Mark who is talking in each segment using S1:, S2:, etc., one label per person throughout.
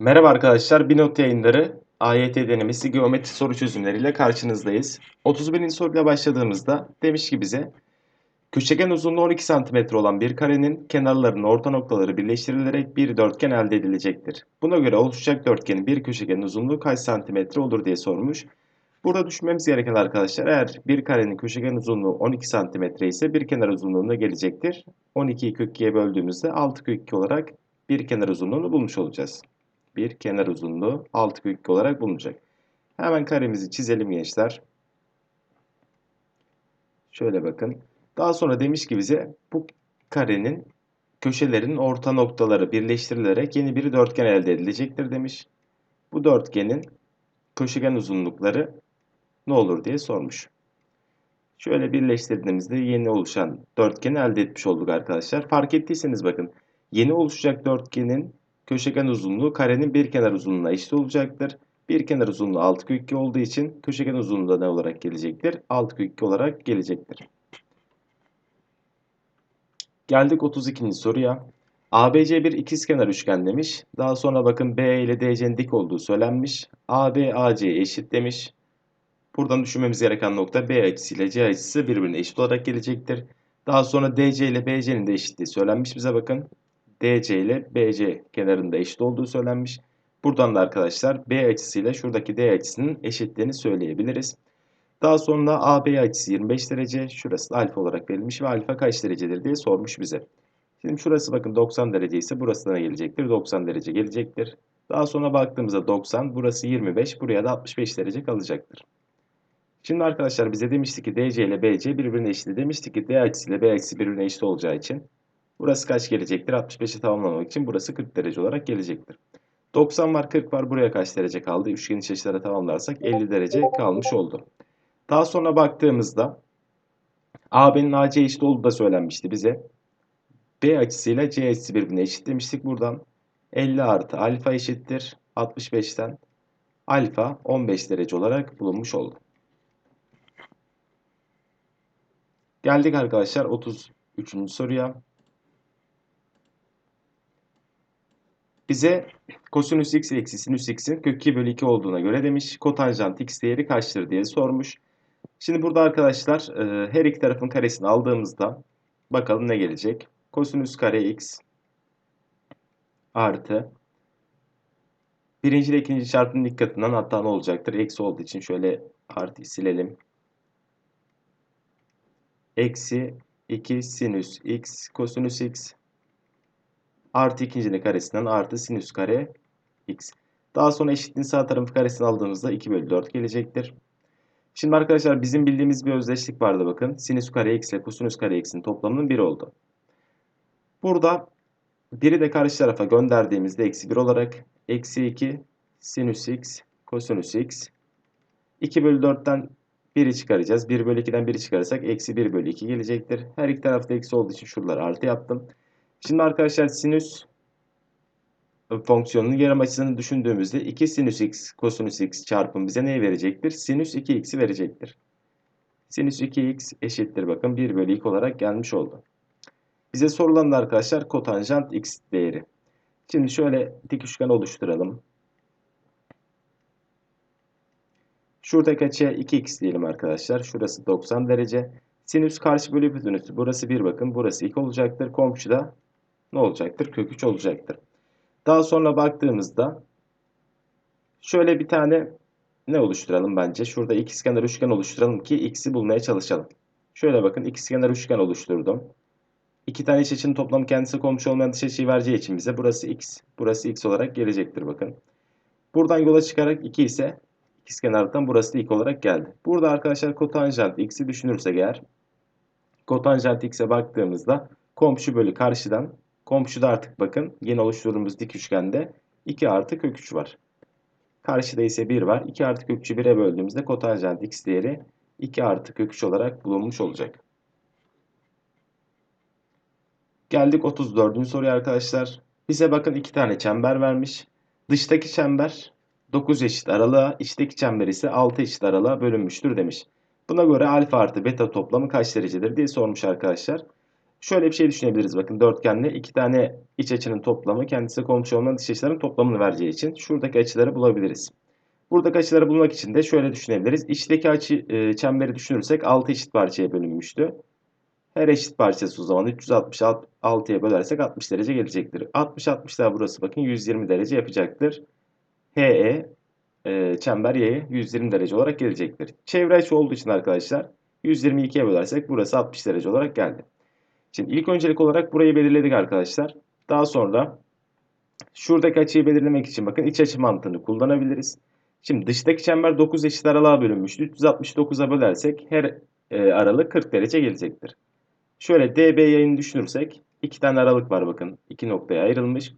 S1: Merhaba arkadaşlar, Binot yayınları AYT denemesi geometri soru çözümleriyle karşınızdayız. 31. soruyla başladığımızda demiş ki bize köşegen uzunluğu 12 cm olan bir karenin kenarlarının orta noktaları birleştirilerek bir dörtgen elde edilecektir. Buna göre oluşacak dörtgenin bir köşegenin uzunluğu kaç santimetre olur diye sormuş. Burada düşünmemiz gereken arkadaşlar eğer bir karenin köşegen uzunluğu 12 cm ise bir kenar uzunluğuna gelecektir. 12'yi kök 2'ye böldüğümüzde 6 kök 2 olarak bir kenar uzunluğunu bulmuş olacağız bir kenar uzunluğu 6 kök 2 olarak bulunacak. Hemen karemizi çizelim gençler. Şöyle bakın. Daha sonra demiş ki bize bu karenin köşelerinin orta noktaları birleştirilerek yeni bir dörtgen elde edilecektir demiş. Bu dörtgenin köşegen uzunlukları ne olur diye sormuş. Şöyle birleştirdiğimizde yeni oluşan dörtgeni elde etmiş olduk arkadaşlar. Fark ettiyseniz bakın yeni oluşacak dörtgenin köşegen uzunluğu karenin bir kenar uzunluğuna eşit olacaktır. Bir kenar uzunluğu 6 kök 2 olduğu için köşegen uzunluğu da ne olarak gelecektir? 6 kök 2 olarak gelecektir. Geldik 32. soruya. ABC bir ikizkenar üçgen demiş. Daha sonra bakın B ile DC'nin dik olduğu söylenmiş. AB AC'ye eşit demiş. Buradan düşünmemiz gereken nokta B açısı ile C açısı birbirine eşit olarak gelecektir. Daha sonra DC ile BC'nin de eşitliği söylenmiş bize bakın. DC ile BC kenarında eşit olduğu söylenmiş. Buradan da arkadaşlar B açısıyla şuradaki D açısının eşitliğini söyleyebiliriz. Daha sonra AB açısı 25 derece. Şurası da alfa olarak verilmiş ve alfa kaç derecedir diye sormuş bize. Şimdi şurası bakın 90 derece ise burası da ne gelecektir? 90 derece gelecektir. Daha sonra baktığımızda 90, burası 25, buraya da 65 derece kalacaktır. Şimdi arkadaşlar bize demiştik ki DC ile BC birbirine eşit. Demiştik ki D açısı ile B açısı birbirine eşit olacağı için Burası kaç gelecektir? 65'i tamamlamak için burası 40 derece olarak gelecektir. 90 var 40 var buraya kaç derece kaldı? Üçgen iç açılara tamamlarsak 50 derece kalmış oldu. Daha sonra baktığımızda AB'nin AC eşit olduğu da söylenmişti bize. B açısıyla C açısı birbirine eşit demiştik buradan. 50 artı alfa eşittir 65'ten alfa 15 derece olarak bulunmuş oldu. Geldik arkadaşlar 33. soruya. Bize kosinüs x eksi sinüs x'in kök 2 bölü 2 olduğuna göre demiş. Kotanjant x değeri kaçtır diye sormuş. Şimdi burada arkadaşlar e, her iki tarafın karesini aldığımızda bakalım ne gelecek. Kosinüs kare x artı birinci ile ikinci çarpımın ilk katından hatta ne olacaktır? Eksi olduğu için şöyle artı silelim. Eksi 2 sinüs x kosinüs x artı ikincinin karesinden artı sinüs kare x. Daha sonra eşitliğin sağ tarafı karesini aldığımızda 2 bölü 4 gelecektir. Şimdi arkadaşlar bizim bildiğimiz bir özdeşlik vardı bakın. Sinüs kare x ile kosinüs kare x'in toplamının 1 oldu. Burada biri de karşı tarafa gönderdiğimizde eksi 1 olarak eksi 2 sinüs x kosinüs x 2 bölü 4'ten 1'i çıkaracağız. 1 bölü 2'den 1'i çıkarırsak eksi 1 bölü 2 gelecektir. Her iki tarafta eksi olduğu için şuraları artı yaptım. Şimdi arkadaşlar sinüs fonksiyonunun yarım açısını düşündüğümüzde 2 sinüs x kosinüs x çarpım bize neyi verecektir? Sinüs 2x'i verecektir. Sinüs 2x eşittir bakın 1 bölü 2 olarak gelmiş oldu. Bize sorulan da arkadaşlar kotanjant x değeri. Şimdi şöyle dik üçgen oluşturalım. Şuradaki açıya 2x diyelim arkadaşlar. Şurası 90 derece. Sinüs karşı bölü hipotenüsü. Burası 1 bakın. Burası 2 olacaktır. Komşu da ne olacaktır? Kök 3 olacaktır. Daha sonra baktığımızda şöyle bir tane ne oluşturalım bence? Şurada ikizkenar üçgen oluşturalım ki x'i bulmaya çalışalım. Şöyle bakın ikizkenar üçgen oluşturdum. İki tane iç açının toplamı kendisi komşu olmayan dış açıyı vereceği için bize burası x, burası x olarak gelecektir bakın. Buradan yola çıkarak 2 ise ikizkenardan burası da ilk olarak geldi. Burada arkadaşlar kotanjant x'i düşünürsek eğer kotanjant x'e baktığımızda komşu bölü karşıdan Komşuda artık bakın yeni oluşturduğumuz dik üçgende 2 artı kök 3 var. Karşıda ise 1 var. 2 artı kök 3'ü 1'e böldüğümüzde kotanjant x değeri 2 artı kök 3 olarak bulunmuş olacak. Geldik 34. soruya arkadaşlar. Bize bakın iki tane çember vermiş. Dıştaki çember 9 eşit aralığa, içteki çember ise 6 eşit aralığa bölünmüştür demiş. Buna göre alfa artı beta toplamı kaç derecedir diye sormuş arkadaşlar. Şöyle bir şey düşünebiliriz bakın dörtgenle iki tane iç açının toplamı kendisi komşu olmayan dış açıların toplamını vereceği için şuradaki açıları bulabiliriz. Buradaki açıları bulmak için de şöyle düşünebiliriz. İçteki açı e, çemberi düşünürsek 6 eşit parçaya bölünmüştü. Her eşit parçası o zaman 366'ya bölersek 60 derece gelecektir. 60 60 daha burası bakın 120 derece yapacaktır. HE e, çember Y'ye 120 derece olarak gelecektir. Çevre açı olduğu için arkadaşlar 122'ye bölersek burası 60 derece olarak geldi. Şimdi ilk öncelik olarak burayı belirledik arkadaşlar. Daha sonra şuradaki açıyı belirlemek için bakın iç açı mantığını kullanabiliriz. Şimdi dıştaki çember 9 eşit aralığa bölünmüştü. 369'a bölersek her e, aralık 40 derece gelecektir. Şöyle DB yayını düşünürsek iki tane aralık var bakın. iki noktaya ayrılmış.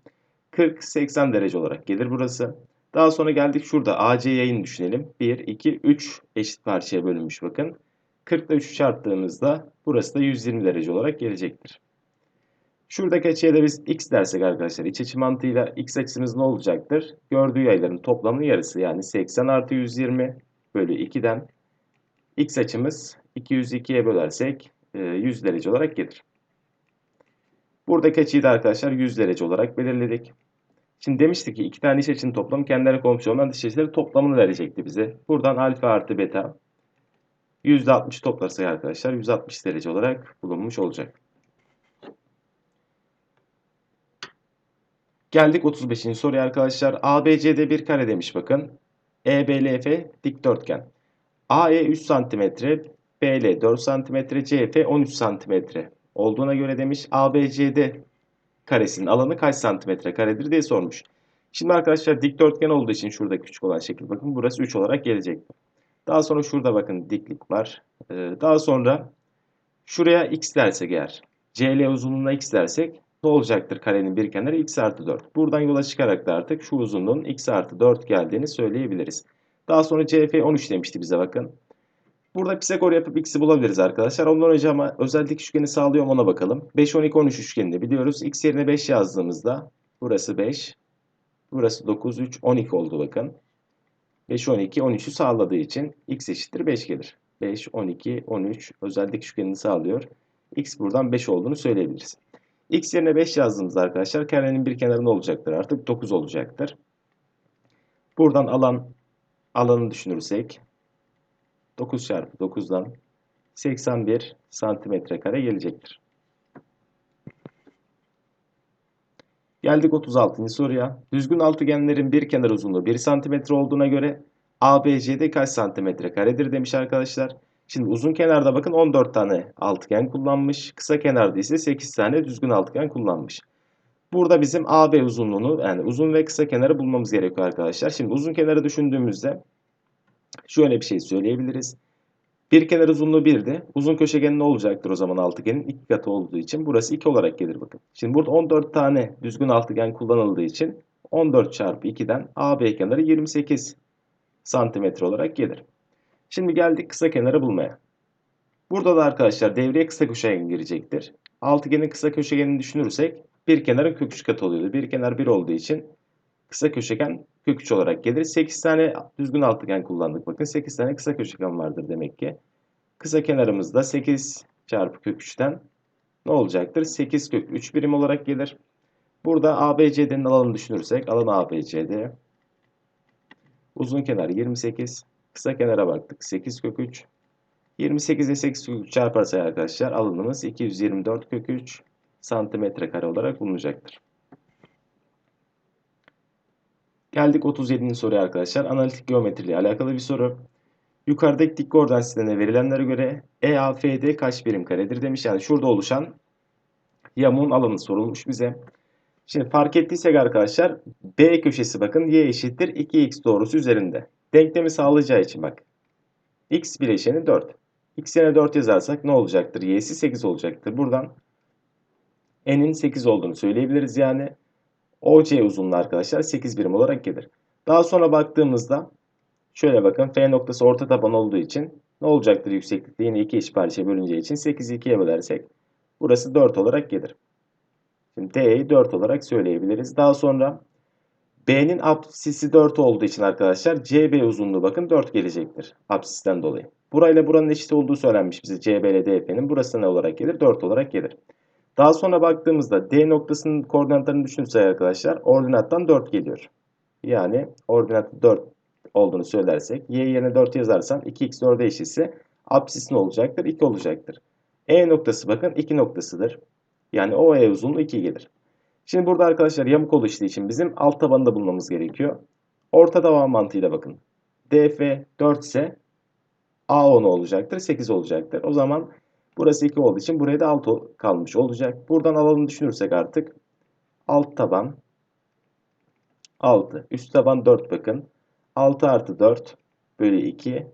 S1: 40-80 derece olarak gelir burası. Daha sonra geldik şurada AC yayını düşünelim. 1, 2, 3 eşit parçaya bölünmüş bakın. 40 ile 3'ü çarptığımızda burası da 120 derece olarak gelecektir. Şuradaki açıya da biz x dersek arkadaşlar iç açı mantığıyla x açımız ne olacaktır? Gördüğü yayların toplamının yarısı yani 80 artı 120 bölü 2'den x açımız 202'ye bölersek 100 derece olarak gelir. Buradaki açıyı da arkadaşlar 100 derece olarak belirledik. Şimdi demiştik ki iki tane iç açının toplamı kendilerine komşu olan dış açıları toplamını verecekti bize. Buradan alfa artı beta %60 toplarsak arkadaşlar 160 derece olarak bulunmuş olacak. Geldik 35. soruya arkadaşlar. ABCD bir kare demiş bakın. EBLF dikdörtgen. AE 3 cm, BL 4 cm, CF 13 cm olduğuna göre demiş ABCD karesinin alanı kaç santimetre karedir diye sormuş. Şimdi arkadaşlar dikdörtgen olduğu için şurada küçük olan şekil bakın burası 3 olarak gelecek. Daha sonra şurada bakın diklik var. Ee, daha sonra şuraya x dersek eğer CL uzunluğuna x dersek ne olacaktır karenin bir kenarı x artı 4. Buradan yola çıkarak da artık şu uzunluğun x artı 4 geldiğini söyleyebiliriz. Daha sonra CF 13 demişti bize bakın. Burada Pisagor yapıp x'i bulabiliriz arkadaşlar. Ondan önce ama özel dik üçgeni sağlıyor ona bakalım. 5, 12, 13 üçgenini biliyoruz. x yerine 5 yazdığımızda burası 5, burası 9, 3, 12 oldu bakın. 5, 12, 13'ü sağladığı için x eşittir 5 gelir. 5, 12, 13 özel dik üçgenini sağlıyor. x buradan 5 olduğunu söyleyebiliriz. x yerine 5 yazdığımızda arkadaşlar karenin bir kenarında olacaktır artık 9 olacaktır. Buradan alan alanı düşünürsek 9 çarpı 9'dan 81 santimetre kare gelecektir. Geldik 36. soruya. Düzgün altıgenlerin bir kenar uzunluğu 1 santimetre olduğuna göre ABCD kaç santimetre karedir demiş arkadaşlar. Şimdi uzun kenarda bakın 14 tane altıgen kullanmış. Kısa kenarda ise 8 tane düzgün altıgen kullanmış. Burada bizim AB uzunluğunu yani uzun ve kısa kenarı bulmamız gerekiyor arkadaşlar. Şimdi uzun kenarı düşündüğümüzde şöyle bir şey söyleyebiliriz. Bir kenar uzunluğu 1'di. Uzun köşegen ne olacaktır o zaman altıgenin? 2 katı olduğu için burası 2 olarak gelir bakın. Şimdi burada 14 tane düzgün altıgen kullanıldığı için 14 çarpı 2'den AB kenarı 28 santimetre olarak gelir. Şimdi geldik kısa kenarı bulmaya. Burada da arkadaşlar devreye kısa köşegen girecektir. Altıgenin kısa köşegenini düşünürsek bir kenarın kök 3 katı oluyordu. Bir kenar 1 olduğu için kısa köşegen kök 3 olarak gelir. 8 tane düzgün altıgen kullandık. Bakın 8 tane kısa köşegen vardır demek ki. Kısa kenarımızda 8 çarpı kök 3'ten ne olacaktır? 8 kök 3 birim olarak gelir. Burada ABCD'nin alanını düşünürsek alan ABCD uzun kenar 28 kısa kenara baktık 8 kök 3 28 ile 8 kök 3 çarparsa arkadaşlar alanımız 224 kök 3 santimetre kare olarak bulunacaktır. Geldik 37. soruya arkadaşlar. Analitik geometri ile alakalı bir soru. Yukarıdaki dik koordinat sistemine verilenlere göre EAFD kaç birim karedir demiş. Yani şurada oluşan yamuğun alanı sorulmuş bize. Şimdi fark ettiysek arkadaşlar B köşesi bakın y eşittir 2x doğrusu üzerinde. Denklemi sağlayacağı için bak. x bileşeni 4. x yerine 4 yazarsak ne olacaktır? y'si 8 olacaktır. Buradan n'in 8 olduğunu söyleyebiliriz yani. OC uzunluğu arkadaşlar 8 birim olarak gelir. Daha sonra baktığımızda şöyle bakın F noktası orta taban olduğu için ne olacaktır yükseklikte? Yine iki eşit parçaya bölüneceği için 8'i 2'ye bölersek burası 4 olarak gelir. Şimdi D'yi 4 olarak söyleyebiliriz. Daha sonra B'nin apsisi 4 olduğu için arkadaşlar CB uzunluğu bakın 4 gelecektir. Apsisten dolayı. Burayla buranın eşit olduğu söylenmiş bize CB ile DF'nin. Burası ne olarak gelir? 4 olarak gelir. Daha sonra baktığımızda D noktasının koordinatlarını düşünürsek arkadaşlar ordinattan 4 geliyor. Yani ordinatı 4 olduğunu söylersek y yerine 4 yazarsan 2x 4'e eşitse apsis ne olacaktır? 2 olacaktır. E noktası bakın 2 noktasıdır. Yani o E uzunluğu 2 gelir. Şimdi burada arkadaşlar yamuk oluştuğu için bizim alt tabanı da bulmamız gerekiyor. Orta taban mantığıyla bakın. DF 4 ise A 10 olacaktır. 8 olacaktır. O zaman burası 2 olduğu için buraya da 6 kalmış olacak. Buradan alanı düşünürsek artık alt taban 6. Üst taban 4 bakın. 6 artı 4 bölü 2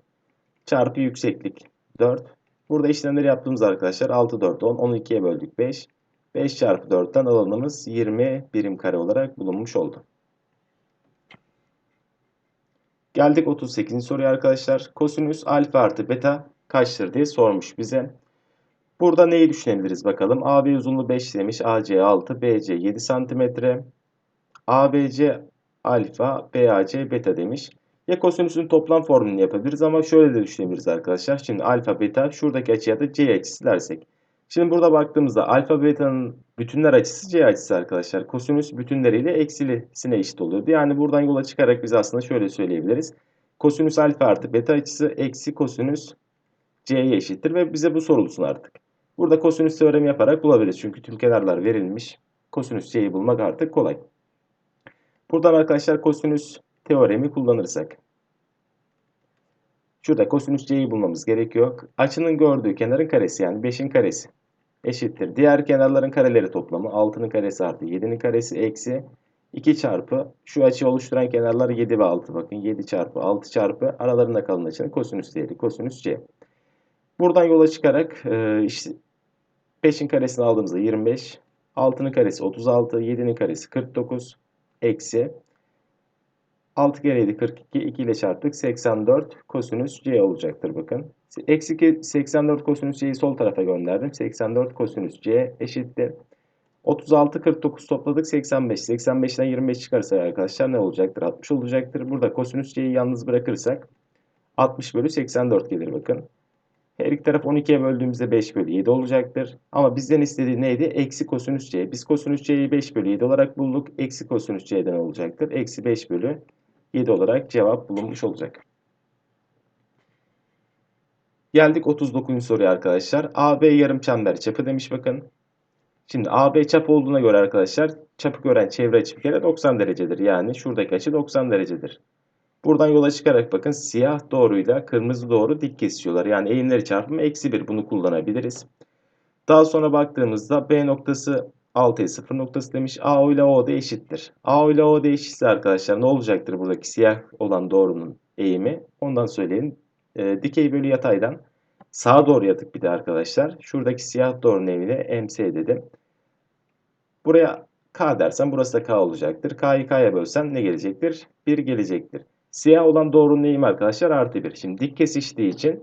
S1: çarpı yükseklik 4. Burada işlemleri yaptığımız arkadaşlar 6, 4, 10. 10'u 2'ye böldük 5. 5 çarpı 4'ten alanımız 20 birim kare olarak bulunmuş oldu. Geldik 38. soruya arkadaşlar. Kosinüs alfa artı beta kaçtır diye sormuş bize. Burada neyi düşünebiliriz bakalım. AB uzunluğu 5 demiş. AC 6, BC 7 cm. ABC alfa, BAC beta demiş. Ya kosinüsün toplam formülünü yapabiliriz ama şöyle de düşünebiliriz arkadaşlar. Şimdi alfa, beta şuradaki açıya da C açısı dersek. Şimdi burada baktığımızda alfa beta'nın bütünler açısı C açısı arkadaşlar. Kosinüs bütünleriyle eksilisine eşit oluyordu. Yani buradan yola çıkarak biz aslında şöyle söyleyebiliriz. Kosinüs alfa artı beta açısı eksi kosinüs C'ye eşittir ve bize bu sorulsun artık. Burada kosinüs teoremi yaparak bulabiliriz. Çünkü tüm kenarlar verilmiş. Kosinüs C'yi bulmak artık kolay. Buradan arkadaşlar kosinüs teoremi kullanırsak. Şurada kosinüs C'yi bulmamız gerekiyor. Açının gördüğü kenarın karesi yani 5'in karesi eşittir. Diğer kenarların kareleri toplamı 6'nın karesi artı 7'nin karesi eksi 2 çarpı şu açıyı oluşturan kenarlar 7 ve 6 bakın 7 çarpı 6 çarpı aralarında kalan açının kosinüs değeri kosinüs C. Buradan yola çıkarak e, 5'in karesini aldığımızda 25 6'nın karesi 36 7'nin karesi 49 eksi 6 kere 7 42 2 ile çarptık 84 kosinüs C olacaktır bakın. Eksi 84 kosinüs C'yi sol tarafa gönderdim. 84 kosinüs C eşittir. 36 49 topladık 85. 85'ten 25 çıkarsa arkadaşlar ne olacaktır? 60 olacaktır. Burada kosinüs C'yi yalnız bırakırsak 60 bölü 84 gelir bakın. Her iki taraf 12'ye böldüğümüzde 5 bölü 7 olacaktır. Ama bizden istediği neydi? Eksi kosinüs C. Biz kosinüs C'yi 5 bölü 7 olarak bulduk. Eksi kosinüs C'den olacaktır. Eksi 5 bölü 7 olarak cevap bulunmuş olacak. Geldik 39. soruya arkadaşlar. AB yarım çember çapı demiş bakın. Şimdi AB çap olduğuna göre arkadaşlar çapı gören çevre açı bir kere 90 derecedir. Yani şuradaki açı 90 derecedir. Buradan yola çıkarak bakın siyah doğruyla kırmızı doğru dik kesiyorlar. Yani eğimleri çarpımı eksi 1 bunu kullanabiliriz. Daha sonra baktığımızda B noktası 6'ya 0 noktası demiş. A ile O da eşittir. A ile O da eşitse arkadaşlar ne olacaktır buradaki siyah olan doğrunun eğimi? Ondan söyleyelim. E, dikey bölü yataydan sağa doğru yatık bir de arkadaşlar. Şuradaki siyah doğrunun eğimine MC dedim. Buraya K dersen burası da K olacaktır. K'yı K'ya bölsen ne gelecektir? 1 gelecektir. Siyah olan doğrunun eğimi arkadaşlar artı 1. Şimdi dik kesiştiği için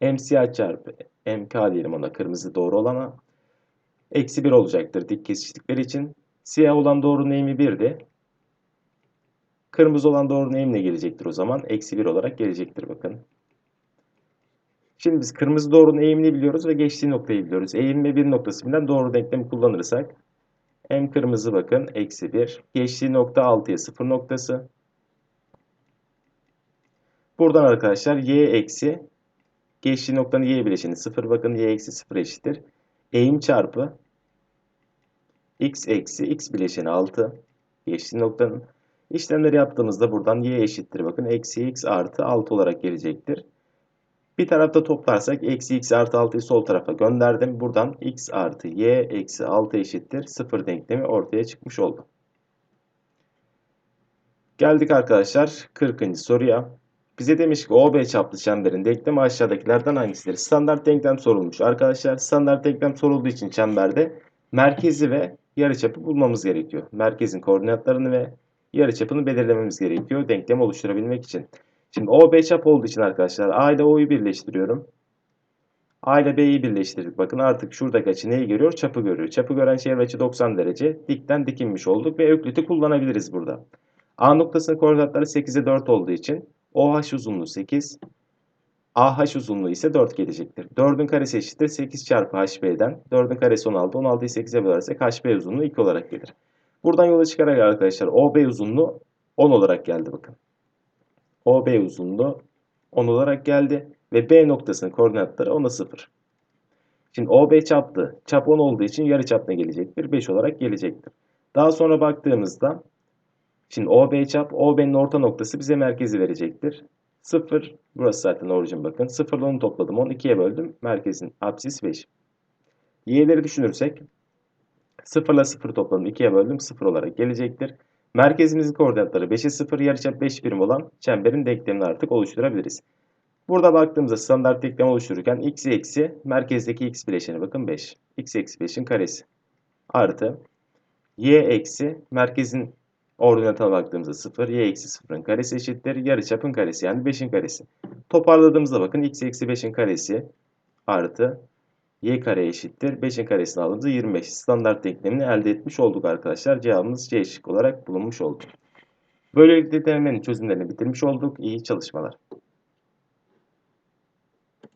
S1: M siyah çarpı MK diyelim ona kırmızı doğru olana eksi 1 olacaktır dik kesiştikleri için. Siyah olan doğrunun eğimi 1'di. Kırmızı olan doğrunun eğimi ne gelecektir o zaman? Eksi 1 olarak gelecektir bakın. Şimdi biz kırmızı doğrunun eğimini biliyoruz ve geçtiği noktayı biliyoruz. Eğim ve 1 noktası bilen doğru denklemi kullanırsak M kırmızı bakın eksi 1. Geçtiği nokta 6'ya 0 noktası. Buradan arkadaşlar y eksi geçtiği noktanın y bileşeni 0 bakın y eksi 0 eşittir. Eğim çarpı x eksi x bileşeni 6 geçtiği noktanın işlemleri yaptığımızda buradan y eşittir bakın eksi x artı 6 olarak gelecektir. Bir tarafta toplarsak eksi x artı 6'yı sol tarafa gönderdim. Buradan x artı y eksi 6 eşittir 0 denklemi ortaya çıkmış oldu. Geldik arkadaşlar 40. soruya. Bize demiş ki OB çaplı çemberin denklemi aşağıdakilerden hangisidir? Standart denklem sorulmuş. Arkadaşlar standart denklem sorulduğu için çemberde merkezi ve yarıçapı bulmamız gerekiyor. Merkezin koordinatlarını ve yarıçapını belirlememiz gerekiyor denklem oluşturabilmek için. Şimdi OB çap olduğu için arkadaşlar A ile O'yu birleştiriyorum. A ile B'yi birleştirdik. Bakın artık şuradaki açı neyi görüyor? Çapı görüyor. Çapı gören çevre açı 90 derece. Dikten dikinmiş olduk ve ökliti kullanabiliriz burada. A noktasının koordinatları 8'e 4 olduğu için OH uzunluğu 8. AH uzunluğu ise 4 gelecektir. 4'ün karesi eşittir 8 çarpı HB'den. 4'ün karesi 16. 16'yı 8'e bölersek HB uzunluğu 2 olarak gelir. Buradan yola çıkarak arkadaşlar OB uzunluğu 10 olarak geldi bakın. OB uzunluğu 10 olarak geldi ve B noktasının koordinatları 10'a 0. Şimdi OB çaplı, çap 10 olduğu için yarı çap ne gelecektir? 5 olarak gelecektir. Daha sonra baktığımızda şimdi OB çap, OB'nin orta noktası bize merkezi verecektir. 0, burası zaten orijin bakın. 0 ile 10'u topladım. 12'ye böldüm. Merkezin apsis 5. Y'leri düşünürsek 0 ile 0 topladım. 2'ye böldüm. 0 olarak gelecektir. Merkezimizin koordinatları 5'e 0, yarıçap 5 birim olan çemberin denklemini artık oluşturabiliriz. Burada baktığımızda standart denklem oluştururken x eksi merkezdeki x bileşeni bakın 5. x eksi 5'in karesi artı y eksi merkezin ordinatına baktığımızda 0, y eksi 0'ın karesi eşittir. Yarıçapın karesi yani 5'in karesi. Toparladığımızda bakın x eksi 5'in karesi artı y kare eşittir. 5'in karesini aldığımızda 25. Standart denklemini elde etmiş olduk arkadaşlar. Cevabımız C şık olarak bulunmuş oldu. Böylelikle denemenin çözümlerini bitirmiş olduk. İyi çalışmalar.